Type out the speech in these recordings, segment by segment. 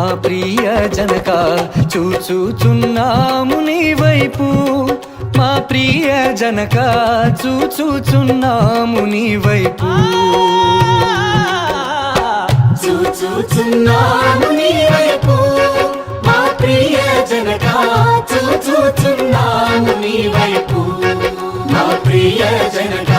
మా ప్రియ జనక చూచుచున్నాము నీ వైపు. మా ప్రియ జనక చూచుచున్నాము నీ వైపు. చూచుచున్నాము నీ వైపు. మా ప్రియ జనక చూచుచున్నాము నీ వైపు. మా ప్రియ జనక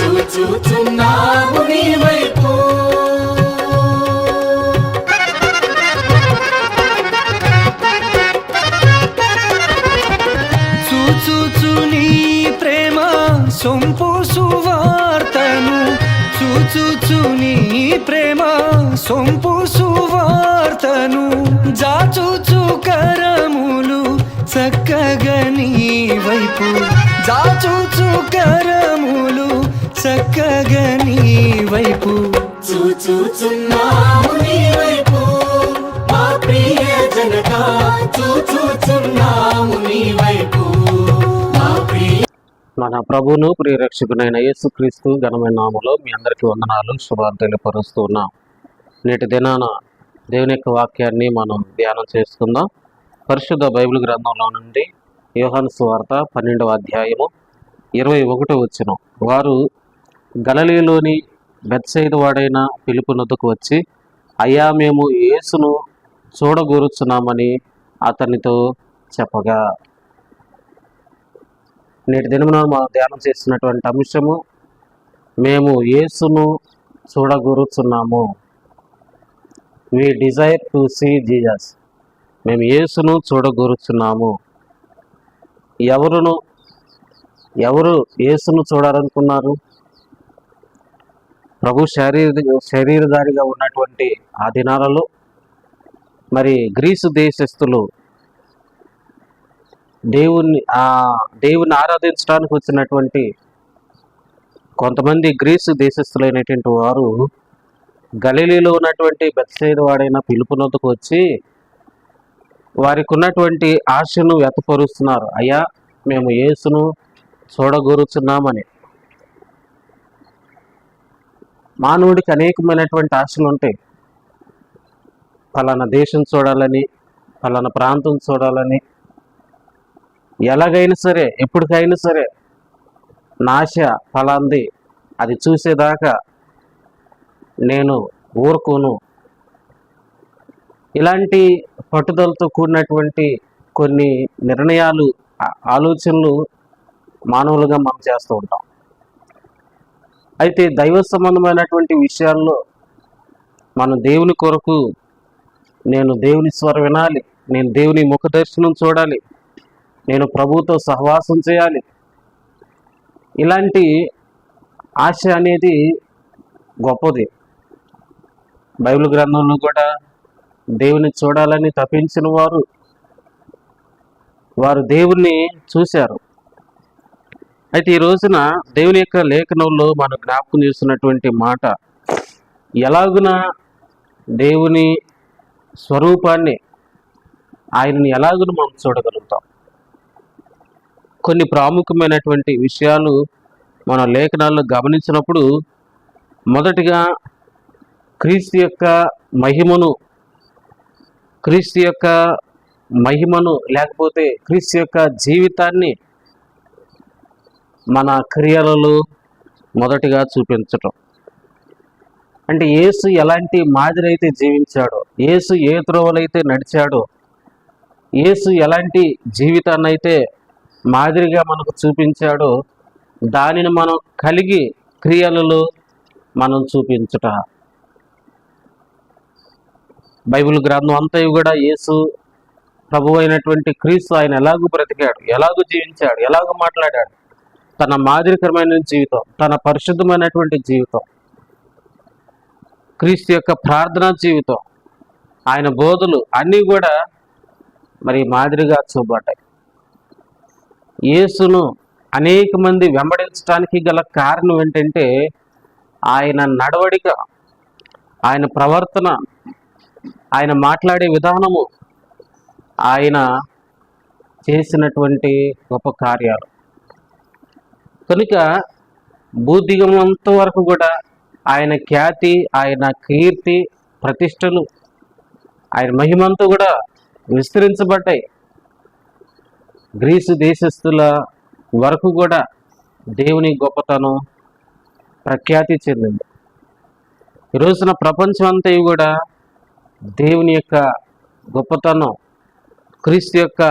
చూచుచున్నాము నీ వైపు. ప్రేమ సొంపు సువార్తను జాచుచు కరములు చక్కగా నీ వైపు. జాచుచు కరములు చక్కగా నీ వైపు. చూచుచున్నాము నీ వైపు. మా ప్రియ జనక చూచుచున్నాము నీ వైపు. మన ప్రభువును ప్రియరక్షకునైన యేసుక్రీస్తు ఘనమైన నామలో మీ అందరికీ వందనాలు శుభాలు తెలియపరుస్తున్నాం నేటి దినాన దేవుని యొక్క వాక్యాన్ని మనం ధ్యానం చేసుకుందాం. పరిశుద్ధ బైబిల్ గ్రంథంలో నుండి యోహాను సువార్త పన్నెండవ అధ్యాయము ఇరవై ఒకటో వచ్చిన వారు గలలీలోని బెత్సైదు వాడైన పిలుపునొద్దకు వచ్చి అయ్యా మేము యేసును చూడగూరుచున్నామని అతనితో చెప్పగా. నేటి దినమున మనం ధ్యానం చేసినటువంటి అంశము మేము యేసును చూడగూరుచున్నాము. We desire to see Jesus మేము యేసును చూడగూరుచున్నాము. ఎవరును ఎవరు యేసును చూడాలనుకున్నారు? ప్రభు శరీర శరీరధారిగా ఉన్నటువంటి ఆ దినాలలో మరి గ్రీసు దేశస్థులు దేవుణ్ణి ఆ దేవుని ఆరాధించడానికి వచ్చినటువంటి కొంతమంది గ్రీసు దేశస్థులైనటువంటి వారు గలీలీలో ఉన్నటువంటి బెత్సైదు వాడైన పిలుపునొద్దకు వచ్చి వారికి ఉన్నటువంటి ఆశను వ్యతపరుస్తున్నారు అయ్యా మేము యేసును చూడగోరుచున్నామని. మానవుడికి అనేకమైనటువంటి ఆశలు ఉంటాయి. ఫలానా దేశం చూడాలని ఫలానా ప్రాంతం చూడాలని ఎలాగైనా సరే ఎప్పటికైనా సరే నాశ ఫలాంది. అది చూసేదాకా నేను ఊరుకోను. ఇలాంటి పట్టుదలతో కూడినటువంటి కొన్ని నిర్ణయాలు ఆలోచనలు మానవులుగా మనం చేస్తూ ఉంటాం. అయితే దైవ సంబంధమైనటువంటి విషయాల్లో మనం దేవుని కొరకు నేను దేవుని స్వరం వినాలి నేను దేవుని ముఖ దర్శనం చూడాలి నేను ప్రభువుతో సహవాసం చేయాలి. ఇలాంటి ఆశ అనేది గొప్పది. బైబిల్ గ్రంథంలో కూడా దేవుని చూడాలని తప్పించిన వారు వారు దేవుణ్ణి చూశారు. అయితే ఈ రోజున దేవుని యొక్క లేఖనంలో మనం జ్ఞాపకం చేస్తున్నటువంటి మాట ఎలాగున దేవుని స్వరూపాన్ని ఆయనని ఎలాగున మనం చూడగలుగుతాం? కొన్ని ప్రాముఖ్యమైనటువంటి విషయాలు మన లేఖనాల్లో గమనించినప్పుడు మొదటిగా క్రీస్తు యొక్క మహిమను క్రీస్తు యొక్క మహిమను లేకపోతే క్రీస్తు యొక్క జీవితాన్ని మన క్రియలలో మొదటిగా చూపించటం. అంటే యేసు ఎలాంటి మాదిరి అయితే జీవించాడో యేసు ఏ త్రోవలైతే నడిచాడో యేసు ఎలాంటి జీవితాన్ని అయితే మాదిరిగా మనకు చూపించాడో. దానిని మనం కలిగి క్రియలలో మనం చూపించుట. బైబిల్ గ్రంథం అంతా కూడా యేసు ప్రభు అయినటువంటి క్రీస్తు ఆయన ఎలాగూ బ్రతికాడు ఎలాగూ జీవించాడు ఎలాగూ మాట్లాడాడు. తన మాదిరికరమైన జీవితం తన పరిశుద్ధమైనటువంటి జీవితం. క్రీస్తు యొక్క ప్రార్థనా జీవితం ఆయన బోధలు అన్నీ కూడా మరి మాదిరిగా చూపడ్డాయి యేసును అనేక మంది వెంబడించడానికి గల కారణం ఏంటంటే ఆయన నడవడిక ఆయన ప్రవర్తన ఆయన మాట్లాడే విధానము ఆయన చేసినటువంటి గొప్ప కార్యాలు. కనుక బూదిగమంత వరకు కూడా ఆయన ఖ్యాతి ఆయన కీర్తి ప్రతిష్టలు ఆయన మహిమంతా కూడా విస్తరించబడ్డాయి. గ్రీసు దేశస్థుల వరకు కూడా దేవుని గొప్పతనం ప్రఖ్యాతి చెందింది. ఈ రోజున ప్రపంచం అంతా కూడా దేవుని యొక్క గొప్పతనం క్రీస్తు యొక్క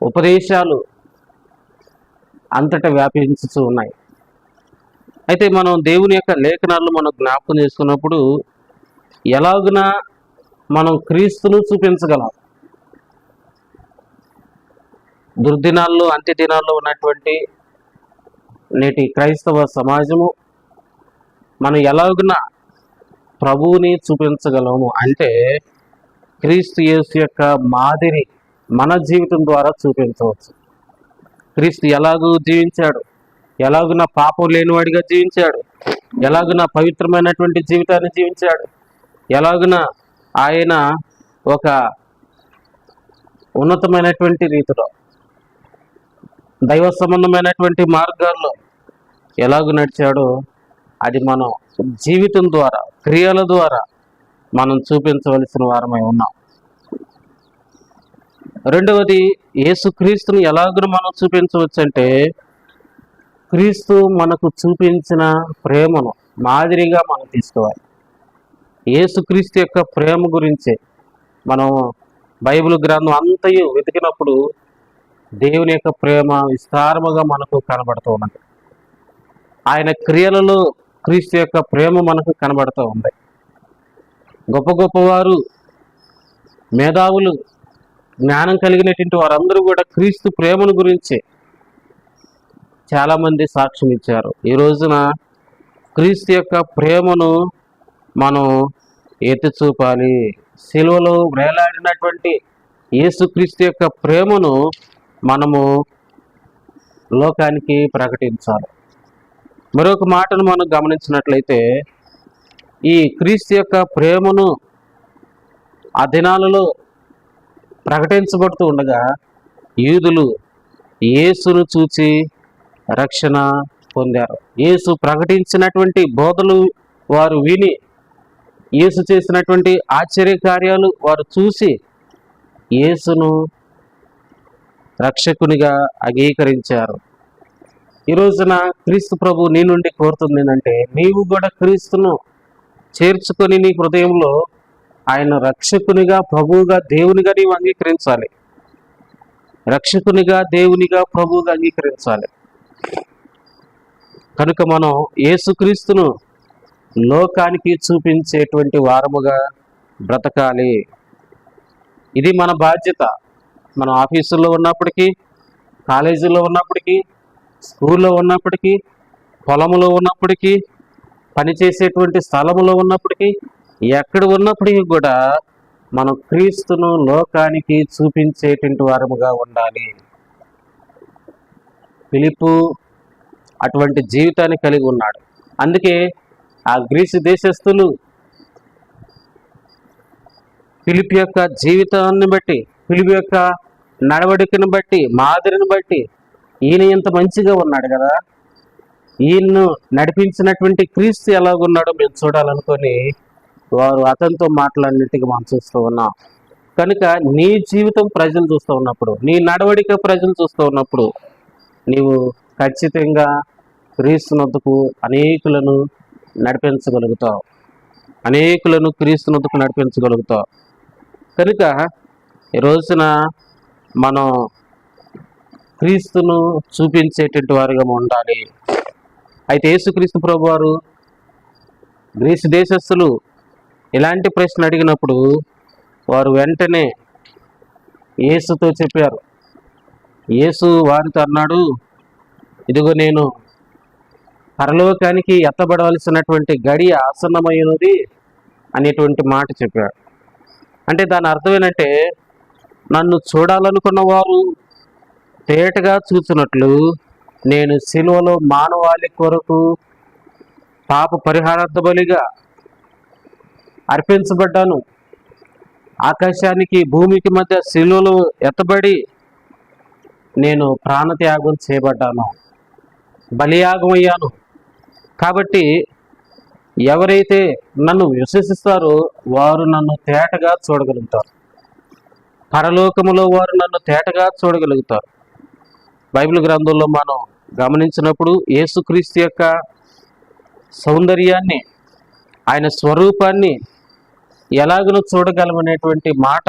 ఉపదేశాలు అంతటా వ్యాపించుతూ ఉన్నాయి. అయితే మనం దేవుని యొక్క లేఖనాలను మనం జ్ఞాపకం చేసుకున్నప్పుడు ఎలాగున మనం క్రీస్తును చూపించగలం? దుర్దినాల్లో అంత్య దినాల్లో ఉన్నటువంటి నేటి క్రైస్తవ సమాజము మనం ఎలాగున ప్రభువుని చూపించగలము అంటే క్రీస్తు యేసు యొక్క మాదిరి మన జీవితం ద్వారా చూపించవచ్చు. క్రీస్తు ఎలాగూ జీవించాడు ఎలాగున పాపం లేనివాడిగా జీవించాడు ఎలాగున పవిత్రమైనటువంటి జీవితాన్ని జీవించాడు ఎలాగున ఆయన ఒక ఉన్నతమైనటువంటి రీతిలో దైవ సంబంధమైనటువంటి మార్గాల్లో ఎలాగ నడిచాడో అది మనం జీవితం ద్వారా క్రియల ద్వారా మనం చూపించవలసిన వారమై ఉన్నాం. రెండవది యేసుక్రీస్తుని ఎలాగను మనం చూపించవచ్చు అంటే క్రీస్తు మనకు చూపించిన ప్రేమను మాదిరిగా మనం తీసుకోవాలి. యేసుక్రీస్తు యొక్క ప్రేమ గురించే మనం బైబిల్ గ్రంథం అంతయు వెతికినప్పుడు దేవుని యొక్క ప్రేమ విస్తారముగా మనకు కనబడుతూ ఉన్నది. ఆయన క్రియలలో క్రీస్తు యొక్క ప్రేమ మనకు కనబడుతూ ఉంది. గొప్ప గొప్పవారు మేధావులు జ్ఞానం కలిగినటువంటి వారందరూ కూడా క్రీస్తు ప్రేమను గురించి చాలామంది సాక్ష్యం ఇచ్చారు. ఈ రోజున క్రీస్తు యొక్క ప్రేమను మనం ఎత్తి చూపాలి. సిలువలో వేలాడినటువంటి యేసుక్రీస్తు యొక్క ప్రేమను మనము లోకానికి ప్రకటించాలి. మరొక మాటను మనం గమనించినట్లయితే ఈ క్రీస్తు యొక్క ప్రేమను ఆ దినాలలో ప్రకటించబడుతూ ఉండగా యూదులు యేసును చూచి రక్షణ పొందారు. యేసు ప్రకటించినటువంటి బోధలు వారు విని యేసు చేసినటువంటి ఆశ్చర్య కార్యాలు వారు చూసి యేసును రక్షకునిగా అంగీకరించారు. ఈ రోజున క్రీస్తు ప్రభు నీ నుండి కోరుతుంది ఏంటంటే నీవు కూడా క్రీస్తును చేర్చుకొని నీ హృదయంలో ఆయన రక్షకునిగా ప్రభువుగా దేవునిగా నీవు అంగీకరించాలి. రక్షకునిగా దేవునిగా ప్రభువుగా అంగీకరించాలి. కనుక మనం యేసుక్రీస్తును లోకానికి చూపించేటువంటి వారముగా బ్రతకాలి. ఇది మన బాధ్యత. మనం ఆఫీసుల్లో ఉన్నప్పటికీ కాలేజీలో ఉన్నప్పటికీ స్కూల్లో ఉన్నప్పటికీ పొలంలో ఉన్నప్పటికీ పనిచేసేటువంటి స్థలములో ఉన్నప్పటికీ ఎక్కడ ఉన్నప్పటికీ కూడా మనం క్రీస్తును లోకానికి చూపించేటువంటి వారముగా ఉండాలి. పిలుపు అటువంటి జీవితాన్ని కలిగి ఉన్నాడు. అందుకే ఆ గ్రీసు దేశస్థులు పిలుపు యొక్క జీవితాన్ని బట్టి పిలుపు యొక్క నడవడికను బట్టి మాదిరిని బట్టి ఈయన ఇంత మంచిగా ఉన్నాడు కదా. ఈయన్ను నడిపించినటువంటి క్రీస్తు ఎలాగున్నాడో మేము చూడాలనుకొని వారు అతనితో మాటలన్నిటికీ మనం చూస్తూ ఉన్నాం. కనుక నీ జీవితం ప్రజలు చూస్తూ ఉన్నప్పుడు నీ నడవడిక ప్రజలు చూస్తూ ఉన్నప్పుడు నీవు ఖచ్చితంగా క్రీస్తునొద్దుకు అనేకులను నడిపించగలుగుతావు. అనేకులను క్రీస్తునొద్దుకు నడిపించగలుగుతావు. కనుక ఈ రోజున మనం క్రీస్తును చూపించేటువంటి వారిగా ఉండాలి. అయితే యేసుక్రీస్తు ప్రభు వారు గ్రీసు దేశస్థులు ఇలాంటి ప్రశ్న అడిగినప్పుడు వారు వెంటనే యేసుతో చెప్పారు. యేసు వారితో అన్నాడు ఇదిగో నేను పరలోకానికి ఎత్తబడవలసినటువంటి గడి ఆసన్నమైనది అనేటువంటి మాట చెప్పాడు. అంటే దాని అర్థం ఏంటంటే నన్ను చూడాలనుకున్న వారు తేటగా చూసినట్లు నేను సిలువలో మానవాళి కొరకు పాప పరిహారార్థ బలిగా అర్పించబడ్డాను. ఆకాశానికి భూమికి మధ్య శిలువలు ఎత్తబడి నేను ప్రాణత్యాగం చేయబడ్డాను. బలియాగం అయ్యాను. కాబట్టి ఎవరైతే నన్ను విశ్వసిస్తారో వారు నన్ను తేటగా చూడగలుగుతారు. పరలోకములో వారు నన్ను తేటగా చూడగలుగుతారు. బైబిల్ గ్రంథంలో మనం గమనించినప్పుడు యేసుక్రీస్తు యొక్క సౌందర్యాన్ని ఆయన స్వరూపాన్ని ఎలాగనో చూడగలమనేటువంటి మాట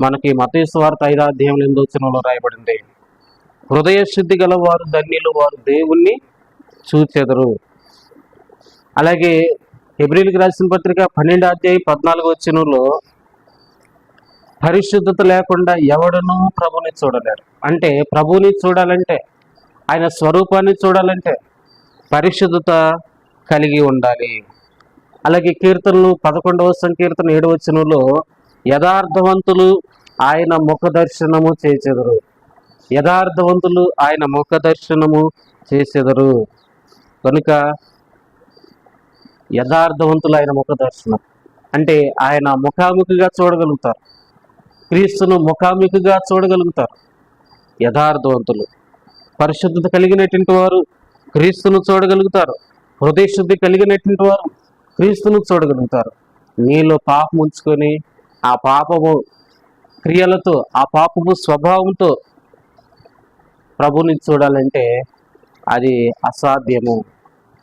మనకి మతేశ్వార్త ఐదాధ్యాయం అధ్యాయం రాయబడింది. హృదయ శుద్ధి గల వారు ధన్యులు వారు దేవుణ్ణి చూచెదరు. అలాగే ఎబ్రిల్కి రాసిన పత్రిక పన్నెండు అధ్యాయ పద్నాలుగు వచ్చినలో పరిశుద్ధత లేకుండా ఎవడనూ ప్రభుని చూడలేడు. అంటే ప్రభుని చూడాలంటే ఆయన స్వరూపాన్ని చూడాలంటే పరిశుద్ధత కలిగి ఉండాలి. అలాగే కీర్తనలు పదకొండవ సంకీర్తన ఏడవచనంలో యథార్థవంతులు ఆయన ముఖ దర్శనము చేచెదరు. యథార్థవంతులు ఆయన ముఖ దర్శనము చేసెదరు కనుక యథార్థవంతులు ఆయన ముఖ దర్శనం. అంటే ఆయన ముఖాముఖిగా చూడగలుగుతారు. క్రీస్తును ముఖాముఖిగా చూడగలుగుతారు. యథార్థవంతులు. పరిశుద్ధత కలిగినటువంటి వారు క్రీస్తును చూడగలుగుతారు. హృదయశుద్ధి కలిగినటువంటి వారు క్రీస్తును చూడగలుగుతారు. నీలో పాపం ఉంచుకొని ఆ పాపము క్రియలతో ఆ పాపము స్వభావంతో ప్రభుని చూడాలంటే అది అసాధ్యము.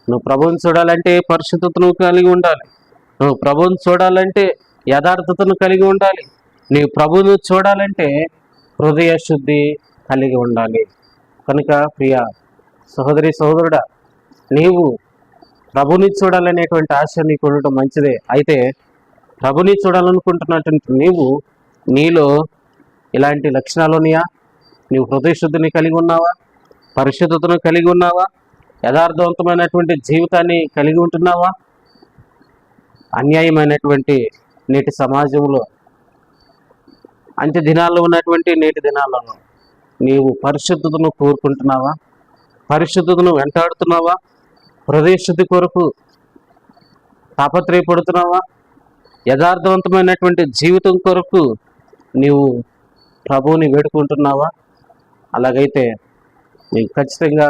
నువ్వు ప్రభుని చూడాలంటే పరిశుద్ధతను కలిగి ఉండాలి. నువ్వు ప్రభుని చూడాలంటే యథార్థతను కలిగి ఉండాలి. నీవు ప్రభువును చూడాలంటే హృదయ శుద్ధి కలిగి ఉండాలి. కనుక ప్రియ సహోదరి సహోదరుడా నీవు ప్రభుని చూడాలనేటువంటి ఆశ నీకు ఉండటం మంచిదే. అయితే ప్రభుని చూడాలనుకుంటున్నటువంటి నీవు నీలో ఇలాంటి లక్షణాలు ఉన్నాయా? నీవు హృదయశుద్ధిని కలిగి ఉన్నావా? పరిశుద్ధతను కలిగి ఉన్నావా? యథార్థవంతమైనటువంటి జీవితాన్ని కలిగి ఉంటున్నావా? అన్యాయమైనటువంటి నేటి సమాజంలో అంత్య దినాల్లో ఉన్నటువంటి నేటి దినాలలో నీవు పరిశుద్ధతను కోరుకుంటున్నావా? పరిశుద్ధతను వెంటాడుతున్నావా? ప్రదేశుద్ధి కొరకు తాపత్రయపడుతున్నావా? యథార్థవంతమైనటువంటి జీవితం కొరకు నీవు ప్రభువుని వేడుకుంటున్నావా? అలాగైతే నీవు ఖచ్చితంగా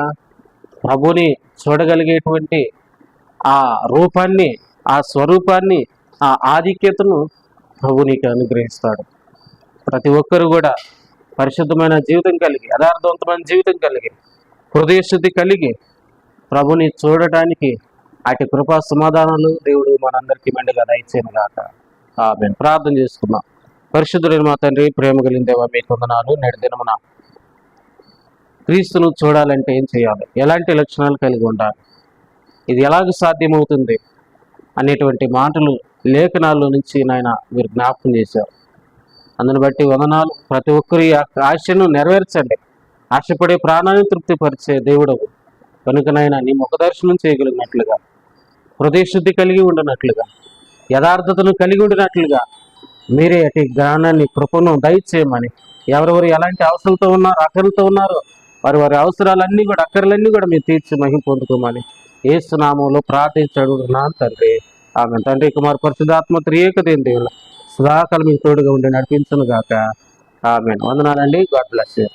ప్రభుని చూడగలిగేటువంటి ఆ రూపాన్ని ఆ స్వరూపాన్ని ఆ ఆధిక్యతను ప్రభు నీకు అనుగ్రహిస్తాడు. ప్రతి ఒక్కరు కూడా పరిశుద్ధమైన జీవితం కలిగి యథార్థవంతమైన జీవితం కలిగి హృదయశుద్ధి కలిగి ప్రభుని చూడటానికి అటు కృపా సమాధానాలు దేవుడు మనందరికీ మెండుగా దయచేయను గాక ఆమె ప్రార్థన చేసుకున్నాం పరిశుద్ధుడైన మా తండ్రి ప్రేమ కలిగిన మీకు వందనాలు నేటి దినమున క్రీస్తును చూడాలంటే ఏం చేయాలి? ఎలాంటి లక్షణాలు కలిగి ఉండాలి? ఇది ఎలాగ సాధ్యమవుతుంది? అనేటువంటి మాటలు లేఖనాల్లో నుంచి నాయన మీరు జ్ఞాపకం చేశారు. అందుని బట్టి వందనాలు. ప్రతి ఒక్కరి ఆశను నెరవేర్చండి. ఆశపడే ప్రాణాన్ని తృప్తిపరిచే దేవుడు కనుకనైనా నీ ముఖ దర్శనం చేయగలిగినట్లుగా హృదయ శుద్ధి కలిగి ఉండనట్లుగా యథార్థతను కలిగి ఉండినట్లుగా మీరే అటు జ్ఞానాన్ని కృపను దయచేయమని. ఎవరెవరు ఎలాంటి అవసరంతో ఉన్నారో అక్కరలతో ఉన్నారో వారి వారి అవసరాలన్నీ కూడా అక్కర్లన్నీ కూడా మీరు తీర్చి మహిం పొందుకోమని ఏసునామంలో ప్రార్థించడు నా తండ్రి. ఆమె తండ్రి కుమార్ పరిశుధాత్మ త్రియేకదేని దేవుళ్ళ సదాకాలం మీకు తోడుగా ఉండి నడిపించను గాక. ఆమె వందనాలండి. God bless you.